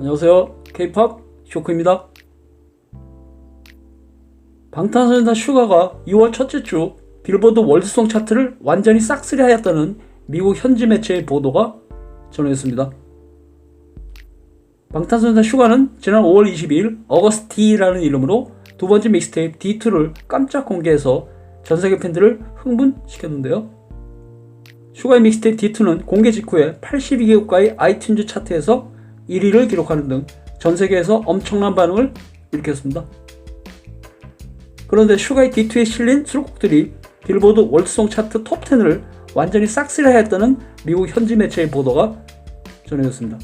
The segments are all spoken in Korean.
안녕하세요. K-팝 쇼크입니다. 방탄소년단 슈가가 2월 첫째 주 빌보드 월드송 차트를 완전히 싹쓸이하였다는 미국 현지 매체의 보도가 전해졌습니다. 방탄소년단 슈가는 지난 5월 22일 어거스티라는 이름으로 두 번째 믹스테이프 D2를 깜짝 공개해서 전 세계 팬들을 흥분시켰는데요. 슈가의 믹스테이프 D2는 공개 직후에 82개국가의 아이튠즈 차트에서 1위를 기록하는 등 전 세계에서 엄청난 반응을 일으켰습니다. 그런데 슈가의 D2에 실린 수록곡들이 빌보드 월드송 차트 톱 10을 완전히 싹쓸이하였다는 미국 현지 매체의 보도가 전해졌습니다.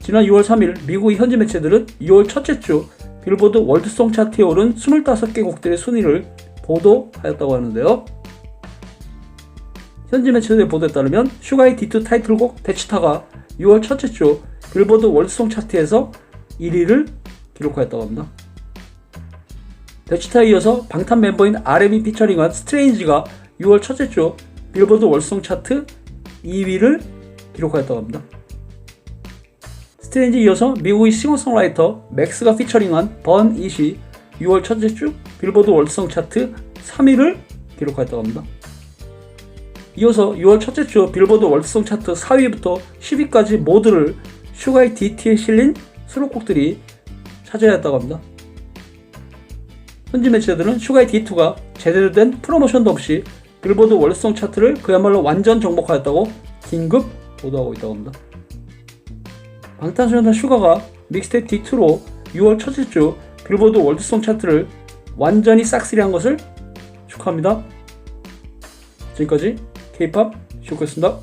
지난 6월 3일 미국 현지 매체들은 2월 첫째 주 빌보드 월드송 차트에 오른 25개 곡들의 순위를 보도하였다고 하는데요. 현지 매체들의 보도에 따르면 슈가의 D2 타이틀곡 데치타가 6월 첫째 주 빌보드 월드송 차트에서 1위를 기록하였다고 합니다. 데치타에 이어서 방탄 멤버인 RM이 피처링한 스트레인지가 6월 첫째 주 빌보드 월드송 차트 2위를 기록하였다고 합니다. 스트레인지 이어서 미국의 싱어송라이터 맥스가 피처링한 번 이시 6월 첫째 주 빌보드 월드송 차트 3위를 기록하였다고 합니다. 이어서 6월 첫째 주 빌보드 월드송 차트 4위부터 10위까지 모두를 슈가의 DT에 실린 수록곡들이 차지하였다고 합니다. 현지 매체들은 슈가의 D2가 제대로 된 프로모션도 없이 빌보드 월드송 차트를 그야말로 완전 정복하였다고 긴급 보도하고 있다고 합니다. 방탄소년단 슈가가 믹스테이프 D2로 6월 첫째 주 빌보드 월드송 차트를 완전히 싹쓸이한 것을 축하합니다. 지금까지 K-팝 쇼크였습니다.